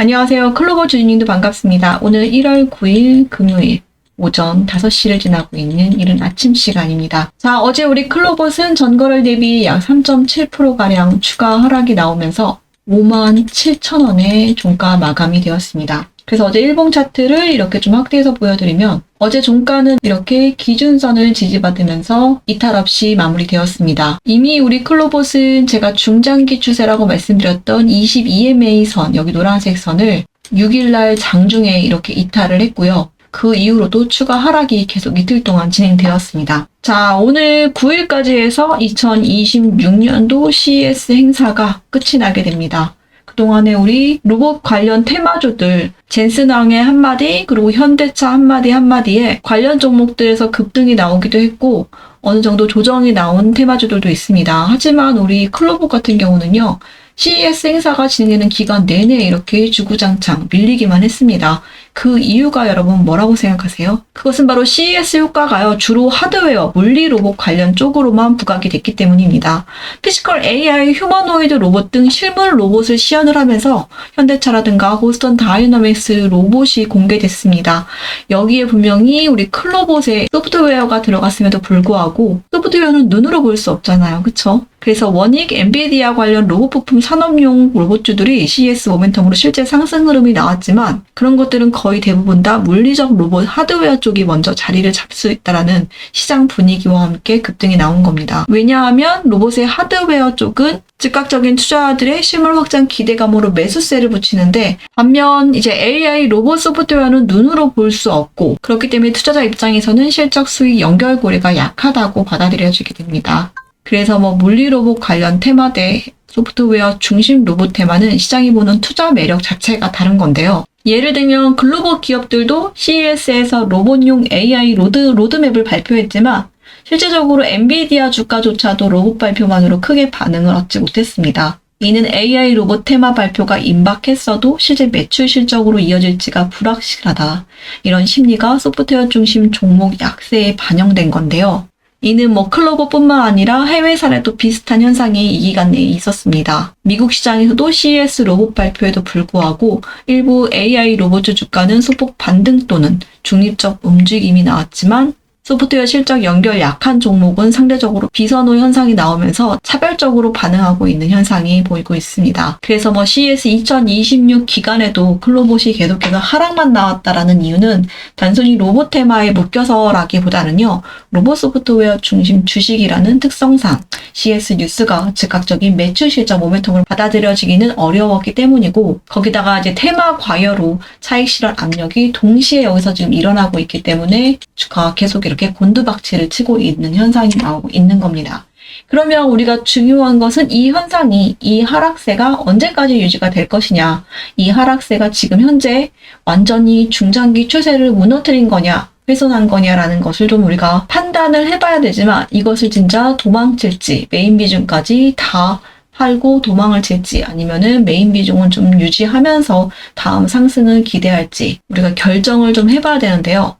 안녕하세요. 클로버 주인님도 반갑습니다. 오늘 1월 9일 금요일 오전 5시를 지나고 있는 이른 아침 시간입니다. 자, 어제 우리 클로버는 전거래 대비 약 3.7%가량 추가 하락이 나오면서 5만 7천 원의 종가 마감이 되었습니다. 그래서 어제 일봉 차트를 이렇게 좀 확대해서 보여드리면 어제 종가는 이렇게 기준선을 지지받으면서 이탈 없이 마무리되었습니다. 이미 우리 클로봇은 제가 중장기 추세라고 말씀드렸던 22MA 선, 여기 노란색 선을 6일날 장중에 이렇게 이탈을 했고요. 그 이후로도 추가 하락이 계속 이틀 동안 진행되었습니다. 자, 오늘 9일까지 해서 2026년도 CES 행사가 끝이 나게 됩니다. 그동안에 우리 로봇 관련 테마주들 젠스낭의 한마디 그리고 현대차 한마디 한마디에 관련 종목들에서 급등이 나오기도 했고 어느 정도 조정이 나온 테마주들도 있습니다. 하지만 우리 클로버 같은 경우는요. CES 행사가 진행되는 기간 내내 이렇게 주구장창 밀리기만 했습니다. 그 이유가 여러분 뭐라고 생각하세요? 그것은 바로 CES 효과가요. 주로 하드웨어, 물리 로봇 관련 쪽으로만 부각이 됐기 때문입니다. 피지컬 AI, 휴머노이드 로봇 등 실물 로봇을 시연을 하면서 현대차라든가 호스턴 다이너믹스 로봇이 공개됐습니다. 여기에 분명히 우리 클로봇에 소프트웨어가 들어갔음에도 불구하고 소프트웨어는 눈으로 볼 수 없잖아요. 그쵸? 그래서 원익, 엔비디아 관련 로봇 부품 산업용 로봇주들이 CES 모멘텀으로 실제 상승 흐름이 나왔지만 그런 것들은 거의 대부분 다 물리적 로봇 하드웨어 쪽이 먼저 자리를 잡을 수 있다라는 시장 분위기와 함께 급등이 나온 겁니다. 왜냐하면 로봇의 하드웨어 쪽은 즉각적인 투자자들의 실물 확장 기대감으로 매수세를 붙이는데 반면 이제 AI 로봇 소프트웨어는 눈으로 볼 수 없고 그렇기 때문에 투자자 입장에서는 실적 수익 연결고리가 약하다고 받아들여지게 됩니다. 그래서 뭐 물리 로봇 관련 테마대 소프트웨어 중심 로봇 테마는 시장이 보는 투자 매력 자체가 다른 건데요. 예를 들면 글로벌 기업들도 CES에서 로봇용 AI 로드, 로드맵을 발표했지만 실제적으로 엔비디아 주가조차도 로봇 발표만으로 크게 반응을 얻지 못했습니다. 이는 AI 로봇 테마 발표가 임박했어도 실제 매출 실적으로 이어질지가 불확실하다. 이런 심리가 소프트웨어 중심 종목 약세에 반영된 건데요. 이는 뭐 클로버뿐만 아니라 해외 사례도 비슷한 현상이 이 기간 내에 있었습니다. 미국 시장에서도 CES 로봇 발표에도 불구하고 일부 AI 로봇주 주가는 소폭 반등 또는 중립적 움직임이 나왔지만 소프트웨어 실적 연결 약한 종목은 상대적으로 비선호 현상이 나오면서 차별적으로 반응하고 있는 현상이 보이고 있습니다. 그래서 뭐 CES 2026 기간에도 클로봇이 계속해서 하락만 나왔다라는 이유는 단순히 로봇 테마에 묶여서라기보다는요, 로봇 소프트웨어 중심 주식이라는 특성상 CS 뉴스가 즉각적인 매출 실적 모멘텀을 받아들여지기는 어려웠기 때문이고, 거기다가 이제 테마 과열로 차익 실현 압력이 동시에 여기서 지금 일어나고 있기 때문에 주가가 계속 이렇게 이렇게 곤두박질을 치고 있는 현상이 나오고 있는 겁니다. 그러면 우리가 중요한 것은 이 현상이, 이 하락세가 언제까지 유지가 될 것이냐. 이 하락세가 지금 현재 완전히 중장기 추세를 무너뜨린 거냐, 훼손한 거냐라는 것을 좀 우리가 판단을 해봐야 되지만 이것을 진짜 도망칠지, 메인 비중까지 다 팔고 도망을 칠지 아니면은 메인 비중은 좀 유지하면서 다음 상승을 기대할지 우리가 결정을 좀 해봐야 되는데요.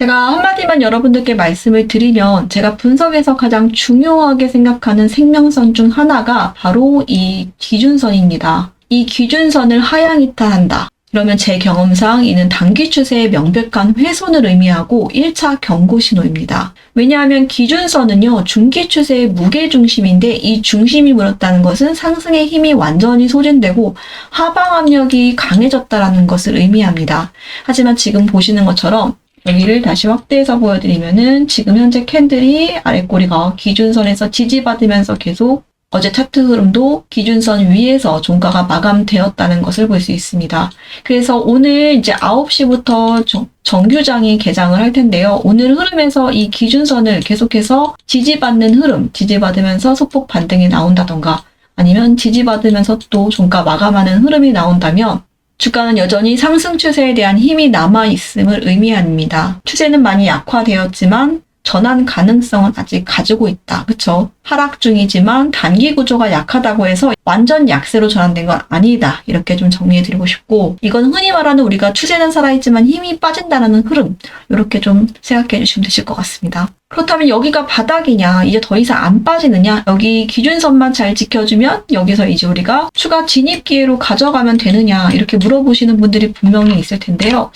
제가 한마디만 여러분들께 말씀을 드리면 제가 분석에서 가장 중요하게 생각하는 생명선 중 하나가 바로 이 기준선입니다. 이 기준선을 하향 이탈한다. 그러면 제 경험상 이는 단기 추세의 명백한 훼손을 의미하고 1차 경고 신호입니다. 왜냐하면 기준선은요, 중기 추세의 무게 중심인데 이 중심이 물었다는 것은 상승의 힘이 완전히 소진되고 하방 압력이 강해졌다라는 것을 의미합니다. 하지만 지금 보시는 것처럼 여기를 다시 확대해서 보여드리면은 지금 현재 캔들이 아랫꼬리가 기준선에서 지지받으면서 계속 어제 차트 흐름도 기준선 위에서 종가가 마감되었다는 것을 볼 수 있습니다. 그래서 오늘 이제 9시부터 정규장이 개장을 할 텐데요. 오늘 흐름에서 이 기준선을 계속해서 지지받는 흐름, 지지받으면서 소폭 반등이 나온다던가 아니면 지지받으면서 또 종가 마감하는 흐름이 나온다면 주가는 여전히 상승 추세에 대한 힘이 남아 있음을 의미합니다. 추세는 많이 약화되었지만 전환 가능성은 아직 가지고 있다. 그쵸? 하락 중이지만 단기 구조가 약하다고 해서 완전 약세로 전환된 건 아니다. 이렇게 좀 정리해 드리고 싶고, 이건 흔히 말하는 우리가 추세는 살아있지만 힘이 빠진다라는 흐름. 이렇게 좀 생각해 주시면 되실 것 같습니다. 그렇다면 여기가 바닥이냐, 이제 더 이상 안 빠지느냐, 여기 기준선만 잘 지켜주면 여기서 이제 우리가 추가 진입 기회로 가져가면 되느냐, 이렇게 물어보시는 분들이 분명히 있을 텐데요.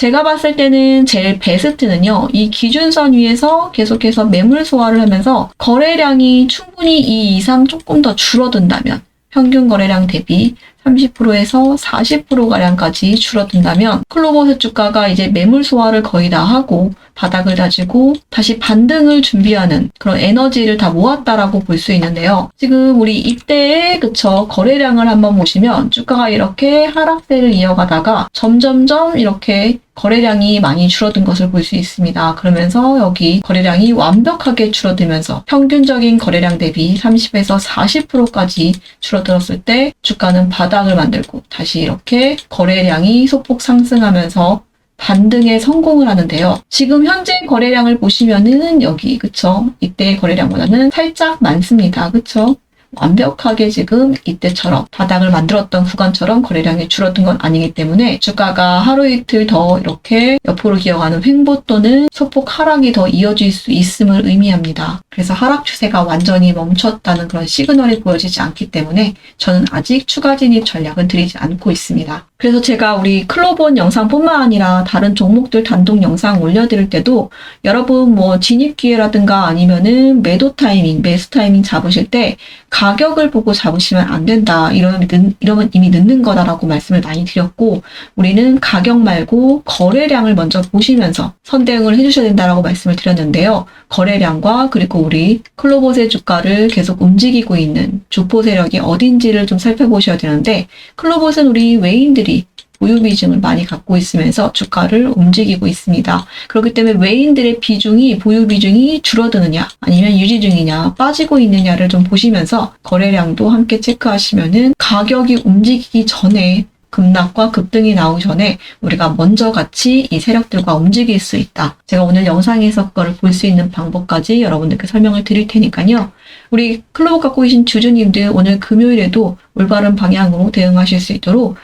제가 봤을 때는 제일 베스트는요, 이 기준선 위에서 계속해서 매물 소화를 하면서 거래량이 충분히 이 이상 조금 더 줄어든다면, 평균 거래량 대비 30%에서 40%가량까지 줄어든다면 클로버스 주가가 이제 매물 소화를 거의 다 하고 바닥을 다지고 다시 반등을 준비하는 그런 에너지를 다 모았다라고 볼 수 있는데요. 지금 우리 이때의 그쵸 거래량을 한번 보시면 주가가 이렇게 하락세를 이어가다가 점점점 이렇게 거래량이 많이 줄어든 것을 볼 수 있습니다. 그러면서 여기 거래량이 완벽하게 줄어들면서 평균적인 거래량 대비 30에서 40%까지 줄어들었을 때 주가는 바닥을 만들고 다시 이렇게 거래량이 소폭 상승하면서 반등에 성공을 하는데요. 지금 현재 거래량을 보시면은 여기 그쵸? 이때 거래량보다는 살짝 많습니다. 그쵸? 완벽하게 지금 이때처럼 바닥을 만들었던 구간처럼 거래량이 줄어든 건 아니기 때문에 주가가 하루 이틀 더 이렇게 옆으로 기어가는 횡보 또는 소폭 하락이 더 이어질 수 있음을 의미합니다. 그래서 하락 추세가 완전히 멈췄다는 그런 시그널이 보여지지 않기 때문에 저는 아직 추가 진입 전략은 드리지 않고 있습니다. 그래서 제가 우리 클로본 영상뿐만 아니라 다른 종목들 단독 영상 올려드릴 때도 여러분 뭐 진입 기회라든가 아니면은 매도 타이밍, 매수 타이밍 잡으실 때 가격을 보고 잡으시면 안 된다. 이러면, 늦, 이러면 이미 늦는 거다라고 말씀을 많이 드렸고 우리는 가격 말고 거래량을 먼저 보시면서 선대응을 해주셔야 된다라고 말씀을 드렸는데요. 거래량과 그리고 우리 클로봇의 주가를 계속 움직이고 있는 주포 세력이 어딘지를 좀 살펴보셔야 되는데 클로봇은 우리 외인들이 보유 비중을 많이 갖고 있으면서 주가를 움직이고 있습니다. 그렇기 때문에 외인들의 비중이 보유 비중이 줄어드느냐 아니면 유지 중이냐 빠지고 있느냐를 좀 보시면서 거래량도 함께 체크하시면은 가격이 움직이기 전에 급락과 급등이 나오기 전에 우리가 먼저 같이 이 세력들과 움직일 수 있다. 제가 오늘 영상에서 그거를 볼 수 있는 방법까지 여러분들께 설명을 드릴 테니까요. 우리 클로버 갖고 계신 주주님들 오늘 금요일에도 올바른 방향으로 대응하실 수 있도록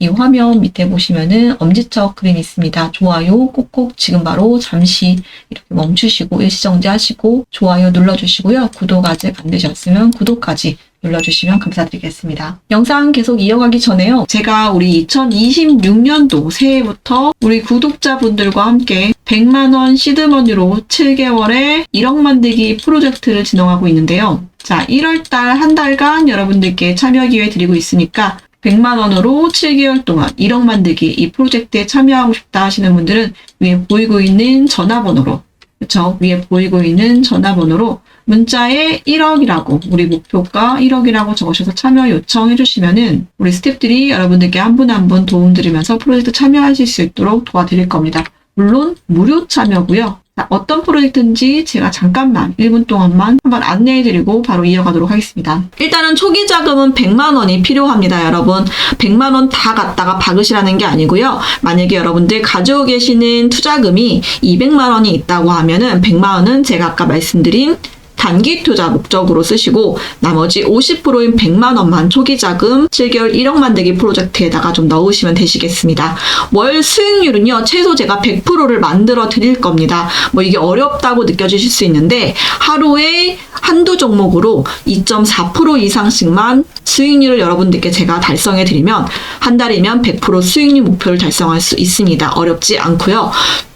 이 화면 밑에 보시면은 엄지척 그림 있습니다. 좋아요 꼭꼭 지금 바로 잠시 이렇게 멈추시고 일시정지 하시고 좋아요 눌러주시고요. 구독 아직 안 되셨으면 구독까지 눌러주시면 감사드리겠습니다. 영상 계속 이어가기 전에요. 제가 우리 2026년도 새해부터 우리 구독자분들과 함께 100만원 시드머니로 7개월에 1억 만들기 프로젝트를 진행하고 있는데요. 자, 1월달 한 달간 여러분들께 참여 기회 드리고 있으니까 100만 원으로 7개월 동안 1억 만들기 이 프로젝트에 참여하고 싶다 하시는 분들은 위에 보이고 있는 전화번호로 그렇죠? 위에 보이고 있는 전화번호로 문자에 1억이라고 우리 목표가 1억이라고 적으셔서 참여 요청해 주시면은 우리 스탭들이 여러분들께 한 분 한 분 도움 드리면서 프로젝트 참여하실 수 있도록 도와드릴 겁니다. 물론 무료 참여고요. 자, 어떤 프로젝트인지 제가 잠깐만 1분 동안만 한번 안내해드리고 바로 이어가도록 하겠습니다. 일단은 초기 자금은 100만 원이 필요합니다, 여러분. 100만 원 다 갖다가 박으시라는 게 아니고요. 만약에 여러분들 가지고 계시는 투자금이 200만 원이 있다고 하면은 100만 원은 제가 아까 말씀드린 단기 투자 목적으로 쓰시고 나머지 50%인 100만 원만 초기 자금 7개월 1억 만들기 프로젝트에다가 좀 넣으시면 되시겠습니다. 월 수익률은요 최소 제가 100%를 만들어 드릴 겁니다. 뭐 이게 어렵다고 느껴지실 수 있는데 하루에 한두 종목으로 2.4% 이상씩만 수익률을 여러분들께 제가 달성해 드리면 한 달이면 100% 수익률 목표를 달성할 수 있습니다. 어렵지 않고요.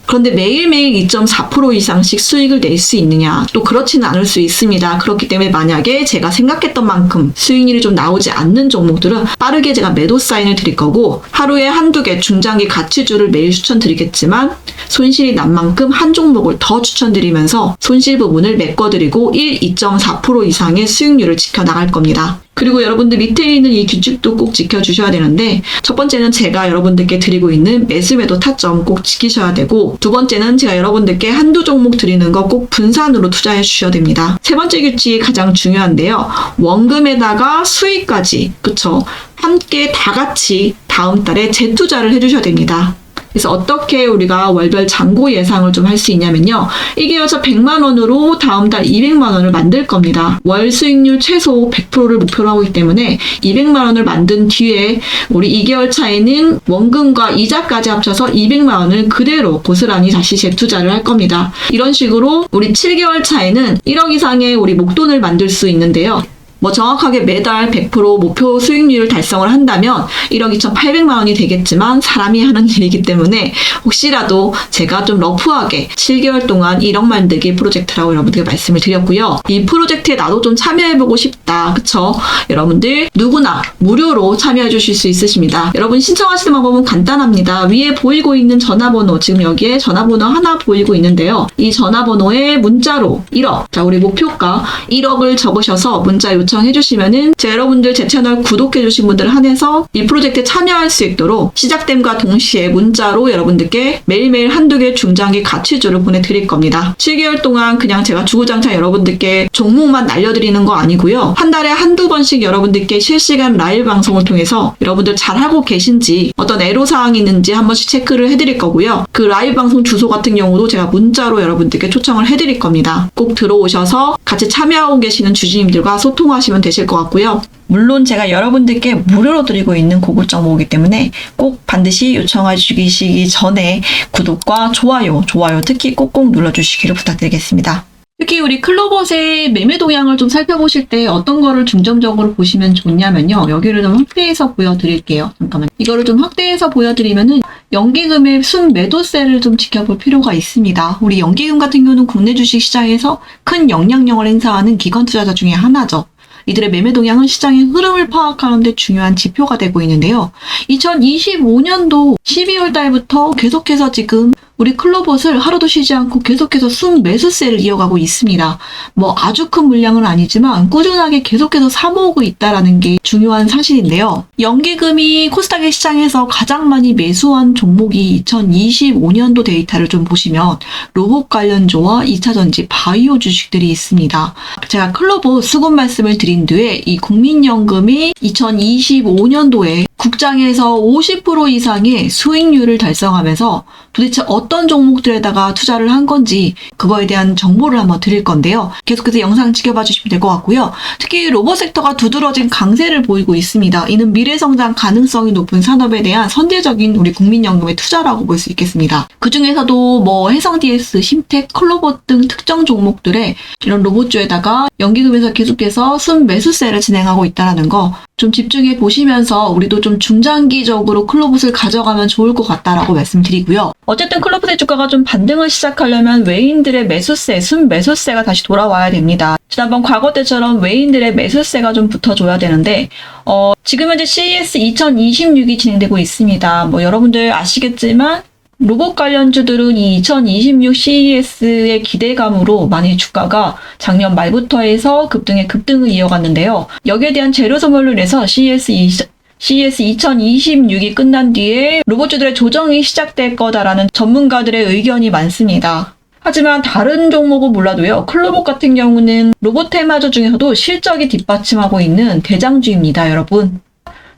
그런데 매일매일 2.4% 이상씩 수익을 낼 수 있느냐? 또 그렇지는 않을 수 있습니다. 그렇기 때문에 만약에 제가 생각했던 만큼 수익률이 좀 나오지 않는 종목들은 빠르게 제가 매도 사인을 드릴 거고 하루에 한두 개 중장기 가치주를 매일 추천드리겠지만 손실이 난 만큼 한 종목을 더 추천드리면서 손실 부분을 메꿔드리고 1, 2.4% 이상의 수익률을 지켜나갈 겁니다. 그리고 여러분들 밑에 있는 이 규칙도 꼭 지켜주셔야 되는데 첫 번째는 제가 여러분들께 드리고 있는 매수매도 타점 꼭 지키셔야 되고 두 번째는 제가 여러분들께 한두 종목 드리는 거 꼭 분산으로 투자해 주셔야 됩니다. 세 번째 규칙이 가장 중요한데요. 원금에다가 수익까지 그쵸 함께 다 같이 다음 달에 재투자를 해주셔야 됩니다. 그래서 어떻게 우리가 월별 잔고 예상을 좀 할 수 있냐면요. 1개월차 100만 원으로 다음 달 200만 원을 만들 겁니다. 월 수익률 최소 100%를 목표로 하고 있기 때문에 200만 원을 만든 뒤에 우리 2개월 차에는 원금과 이자까지 합쳐서 200만 원을 그대로 고스란히 다시 재투자를 할 겁니다. 이런 식으로 우리 7개월 차에는 1억 이상의 우리 목돈을 만들 수 있는데요. 뭐 정확하게 매달 100% 목표 수익률을 달성을 한다면 1억 2,800만 원이 되겠지만 사람이 하는 일이기 때문에 혹시라도 제가 좀 러프하게 7개월 동안 1억 만들기 프로젝트라고 여러분들께 말씀을 드렸고요. 이 프로젝트에 나도 좀 참여해보고 싶다. 그쵸? 여러분들 누구나 무료로 참여해 주실 수 있으십니다. 여러분 신청하시는 방법은 간단합니다. 위에 보이고 있는 전화번호 지금 여기에 전화번호 하나 보이고 있는데요. 이 전화번호에 문자로 1억 자 우리 목표가 1억을 적으셔서 문자 요 청해 주시면은 제 여러분들 제 채널 구독해 주신 분들 한해서 이 프로젝트에 참여할 수 있도록 시작됨과 동시에 문자로 여러분들께 매일매일 한두 개 중장기 가치주를 보내드릴 겁니다. 7개월 동안 그냥 제가 주구장창 여러분들께 종목만 날려드리는 거 아니고요. 한 달에 한두 번씩 여러분들께 실시간 라이브 방송을 통해서 여러분들 잘하고 계신지 어떤 애로사항이 있는지 한 번씩 체크를 해드릴 거고요. 그 라이브 방송 주소 같은 경우도 제가 문자로 여러분들께 초청을 해드릴 겁니다. 꼭 들어오셔서 같이 참여하고 계시는 주주님들과 소통하 시면 되실 것 같고요. 물론 제가 여러분들께 무료로 드리고 있는 고급 정보이기 때문에 꼭 반드시 요청해 주시기 전에 구독과 좋아요, 좋아요 특히 꼭꼭 눌러주시기를 부탁드리겠습니다. 특히 우리 클로봇의 매매 동향을 좀 살펴보실 때 어떤 거를 중점적으로 보시면 좋냐면요. 여기를 좀 확대해서 보여드릴게요. 잠깐만. 이거를 좀 확대해서 보여드리면은 연기금의 순 매도세를 좀 지켜볼 필요가 있습니다. 우리 연기금 같은 경우는 국내 주식 시장에서 큰 영향력을 행사하는 기관 투자자 중에 하나죠. 이들의 매매 동향은 시장의 흐름을 파악하는 데 중요한 지표가 되고 있는데요. 2025년도 12월 달부터 계속해서 지금 우리 클로봇을 하루도 쉬지 않고 계속해서 순 매수세를 이어가고 있습니다. 뭐 아주 큰 물량은 아니지만 꾸준하게 계속해서 사모으고 있다라는 게 중요한 사실인데요. 연기금이 코스닥의 시장에서 가장 많이 매수한 종목이 2025년도 데이터를 좀 보시면 로봇 관련주와 2차전지 바이오 주식들이 있습니다. 제가 클로봇 수급 말씀을 드린 뒤에 이 국민연금이 2025년도에 국장에서 50% 이상의 수익률을 달성하면서 도대체 어떤 종목들에다가 투자를 한 건지 그거에 대한 정보를 한번 드릴 건데요. 계속해서 영상 지켜봐 주시면 될 것 같고요. 특히 로봇 섹터가 두드러진 강세를 보이고 있습니다. 이는 미래 성장 가능성이 높은 산업에 대한 선제적인 우리 국민연금의 투자라고 볼 수 있겠습니다. 그 중에서도 뭐 해성 DS, 심텍, 클로봇 등 특정 종목들의 이런 로봇주에다가 연기금에서 계속해서 순 매수세를 진행하고 있다는 거좀 집중해 보시면서 우리도 좀 중장기적으로 클로봇을 가져가면 좋을 것 같다라고 말씀드리고요. 어쨌든 클로봇의 주가가 좀 반등을 시작하려면 외인들의 매수세, 순 매수세가 다시 돌아와야 됩니다. 지난번 과거 때처럼 외인들의 매수세가 좀 붙어줘야 되는데 어, 지금 현재 CES 2026이 진행되고 있습니다. 뭐 여러분들 아시겠지만 로봇 관련주들은 이 2026 CES의 기대감으로 많이 주가가 작년 말부터 해서 급등의 급등을 이어갔는데요. 여기에 대한 재료 소멸로 인해서 CES 20, CES 2026이 끝난 뒤에 로봇주들의 조정이 시작될 거다라는 전문가들의 의견이 많습니다. 하지만 다른 종목은 몰라도요. 클로봇 같은 경우는 로봇 테마주 중에서도 실적이 뒷받침하고 있는 대장주입니다, 여러분.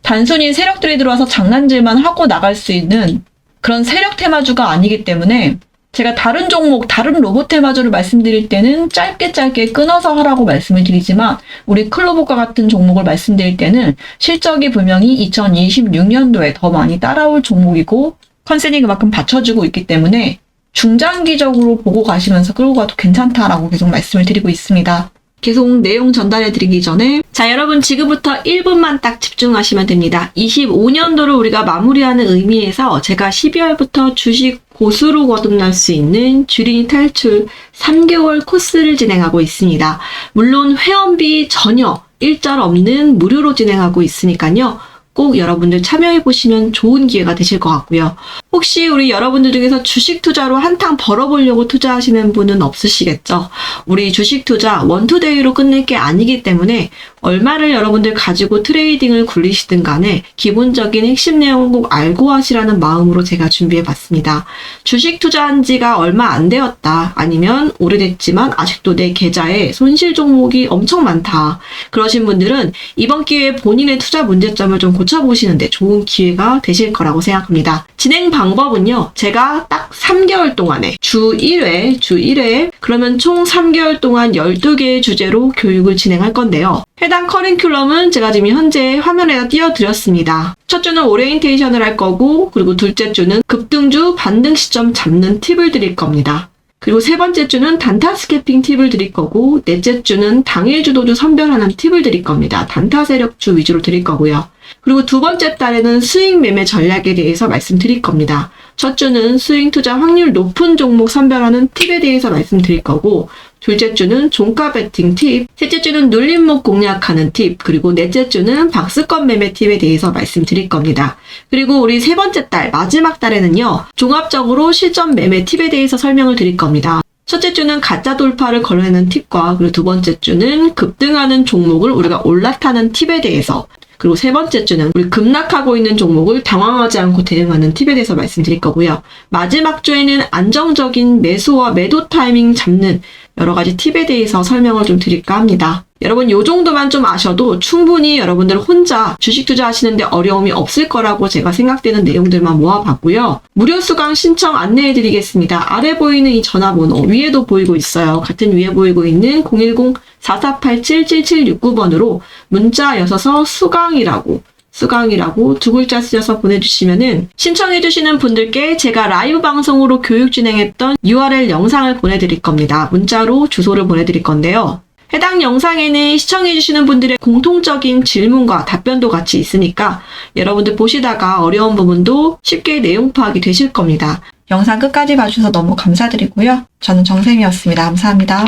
단순히 세력들이 들어와서 장난질만 하고 나갈 수 있는 그런 세력 테마주가 아니기 때문에 제가 다른 종목, 다른 로봇 테마주를 말씀드릴 때는 짧게 짧게 끊어서 하라고 말씀을 드리지만 우리 클로봇과 같은 종목을 말씀드릴 때는 실적이 분명히 2026년도에 더 많이 따라올 종목이고 컨센이 그만큼 받쳐주고 있기 때문에 중장기적으로 보고 가시면서 끌고 가도 괜찮다라고 계속 말씀을 드리고 있습니다. 계속 내용 전달해 드리기 전에 자 여러분 지금부터 1분만 딱 집중하시면 됩니다. 25년도를 우리가 마무리하는 의미에서 제가 12월부터 주식 고수로 거듭날 수 있는 주린이 탈출 3개월 코스를 진행하고 있습니다. 물론 회원비 전혀 일절 없는 무료로 진행하고 있으니까요. 꼭 여러분들 참여해 보시면 좋은 기회가 되실 것 같고요. 혹시 우리 여러분들 중에서 주식 투자로 한탕 벌어보려고 투자하시는 분은 없으시겠죠? 우리 주식 투자 원투데이로 끝낼 게 아니기 때문에 얼마를 여러분들 가지고 트레이딩을 굴리시든 간에 기본적인 핵심 내용을 꼭 알고 하시라는 마음으로 제가 준비해 봤습니다. 주식 투자한 지가 얼마 안 되었다. 아니면 오래됐지만 아직도 내 계좌에 손실 종목이 엄청 많다. 그러신 분들은 이번 기회에 본인의 투자 문제점을 좀 고쳐보시는데 좋은 기회가 되실 거라고 생각합니다. 진행 방 방법은요. 제가 딱 3개월 동안에 주 1회, 주 1회 그러면 총 3개월 동안 12개의 주제로 교육을 진행할 건데요. 해당 커리큘럼은 제가 지금 현재 화면에다 띄워드렸습니다. 첫 주는 오리엔테이션을 할 거고 그리고 둘째 주는 급등주 반등 시점 잡는 팁을 드릴 겁니다. 그리고 세 번째 주는 단타 스캐핑 팁을 드릴 거고, 넷째 주는 당일 주도주 선별하는 팁을 드릴 겁니다. 단타 세력주 위주로 드릴 거고요. 그리고 두 번째 달에는 스윙 매매 전략에 대해서 말씀드릴 겁니다. 첫 주는 스윙 투자 확률 높은 종목 선별하는 팁에 대해서 말씀드릴 거고, 둘째 주는 종가 베팅 팁, 셋째 주는 눌림목 공략하는 팁, 그리고 넷째 주는 박스권 매매 팁에 대해서 말씀드릴 겁니다. 그리고 우리 세 번째 달, 마지막 달에는요, 종합적으로 실전 매매 팁에 대해서 설명을 드릴 겁니다. 첫째 주는 가짜 돌파를 걸어내는 팁과 그리고 두 번째 주는 급등하는 종목을 우리가 올라타는 팁에 대해서 그리고 세 번째 주는 우리 급락하고 있는 종목을 당황하지 않고 대응하는 팁에 대해서 말씀드릴 거고요. 마지막 주에는 안정적인 매수와 매도 타이밍 잡는 여러 가지 팁에 대해서 설명을 좀 드릴까 합니다. 여러분 요 정도만 좀 아셔도 충분히 여러분들 혼자 주식 투자하시는데 어려움이 없을 거라고 제가 생각되는 내용들만 모아봤고요. 무료 수강 신청 안내해 드리겠습니다. 아래 보이는 이 전화번호 위에도 보이고 있어요. 같은 위에 보이고 있는 010-4487-7769번으로 문자 여서서 수강이라고 수강이라고 두 글자 쓰셔서 보내주시면은 신청해주시는 분들께 제가 라이브 방송으로 교육 진행했던 URL 영상을 보내드릴 겁니다. 문자로 주소를 보내드릴 건데요. 해당 영상에는 시청해주시는 분들의 공통적인 질문과 답변도 같이 있으니까 여러분들 보시다가 어려운 부분도 쉽게 내용 파악이 되실 겁니다. 영상 끝까지 봐주셔서 너무 감사드리고요. 저는 정샘이었습니다. 감사합니다.